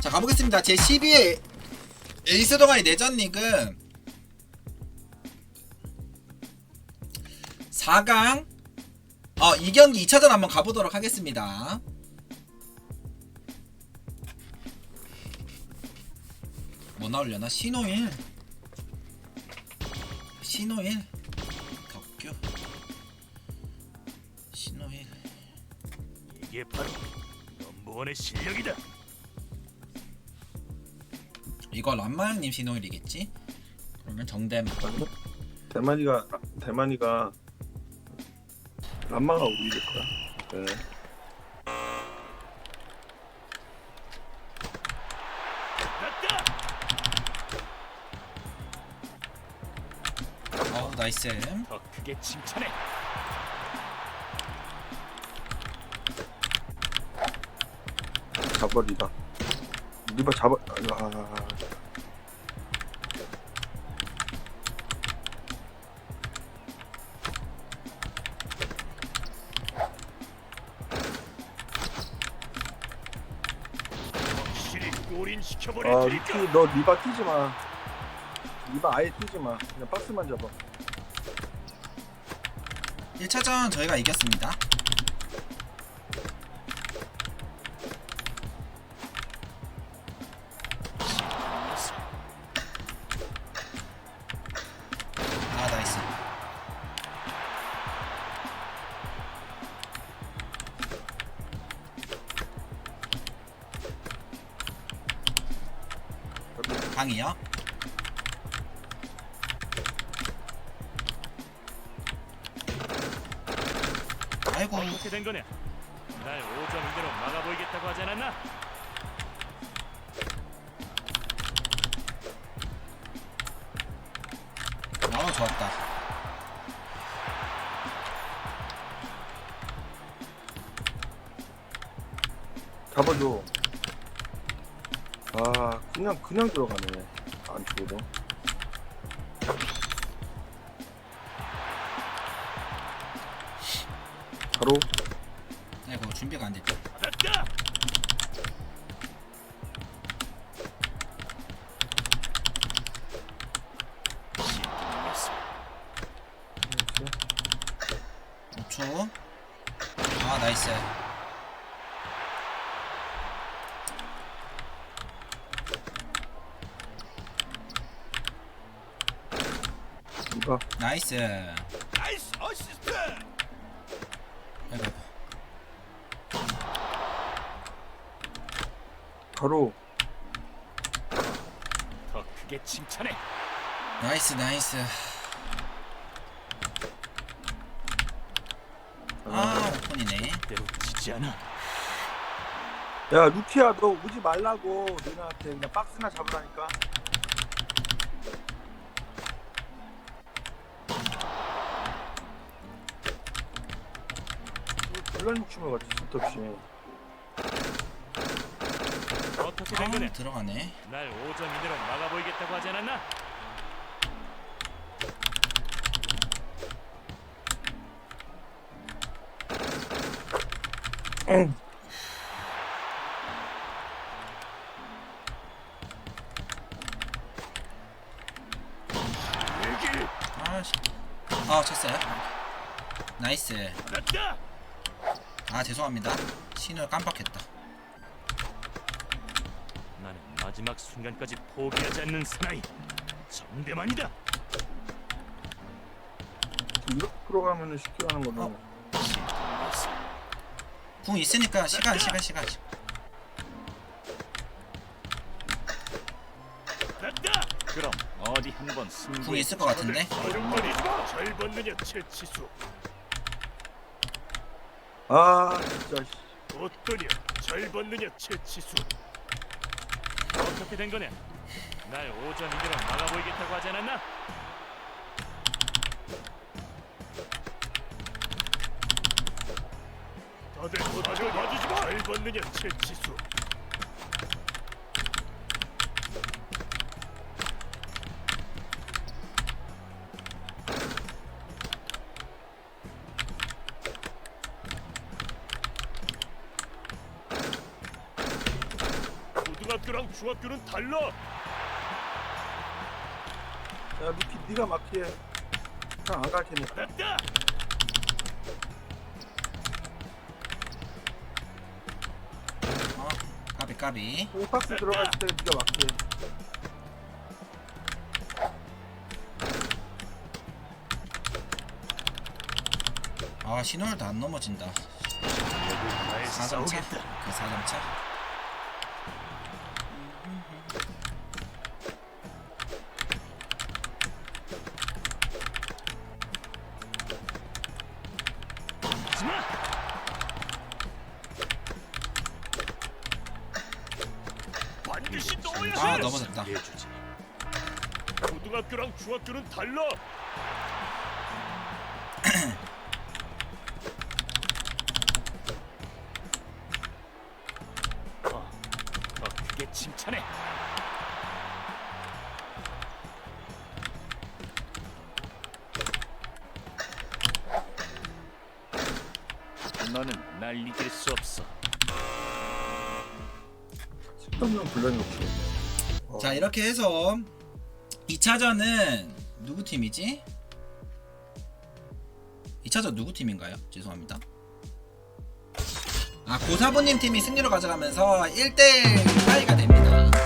자 가보겠습니다. 제 12회 에이스 동아리 내전 리그 4강 어 2경기 2차전 한번 가보도록 하겠습니다. 뭐 나오려나? 신호일 신호일 덕규 신호일 이게 바로 넘버원의 실력이다. 이거 람마양님 신호일이겠지? 그러면 정대만 대만이가 대만이가 람마가 우리일 거야. 네. 나이스 더 크게 칭찬해. 잡아 리바. 리바 잡아. 아, 확실히 골인 시켜버릴 아 테니까. 루키 너 리바 뛰지 마. 리바 아예 뛰지 마. 그냥 박스만 잡아. 1차전 저희가 이겼습니다 아 방이요? 아이고 어떻게 된 거냐? 날 5점 이대로 막아보이겠다고 하지 않았나? 아 좋았다 잡아줘. 아 그냥 그냥 들어가네. 안 죽어도. 바로 아이고 준비가 안 됐다 났다. 시작했어. 5초 아 나이스 리바 나이스 나이스 어시스트. 아이고 바로. 더 크게 칭찬해. 나이스 나이스. 아 오픈이네. 대로 지지 않아. 야 루키야 너 오지 말라고. 누나한테 그냥 박스나 잡으라니까 불란육춤을 같이 쓸데없이 어떻게 된 거냐? 아 들어가네 날 5점 이대로 막아보이겠다고 하지 않았나? 여기 아씨 아 쳤어요 나이스 났다. 아 죄송합니다 신호를 깜빡했다 나는 마지막 순간까지 포기하지 않는 사나이 정대만이다. 이렇게 들어가면 쉽게 하는 어. 궁 있으니까 시간 시간 시간 났다. 그럼 어디 한번. 궁 있을 것 같은데 잘 받느냐 채치수. 아 진짜 씨. 어떠냐? 잘 받느냐 채치수. 어떻게 된 거냐? 날 5점 이대로 막아보이겠다고 하지 않았나? 다들 다들 맞으지 마. 잘 받느냐 채치수. 중학교는 달라. 야 루키 네가 막히해 그냥 안갈 테니까 됐다. 어 까비 까비 이 박스 들어갈 때 네가 막히해 아 신호를 다 안 넘어진다 나의 4점차 싸우겠다. 그 4점차 하지마. 넘어졌다 고등학교랑 중학교는 달라. 어, 칭찬해. 너는 날 이길 수 없어. 식당용 불러놓기 어. 자 이렇게 해서 2차전은 누구 팀이지? 2차전 누구 팀인가요? 죄송합니다 아 고사부님 팀이 승리로 가져가면서 1대1 타이가 됩니다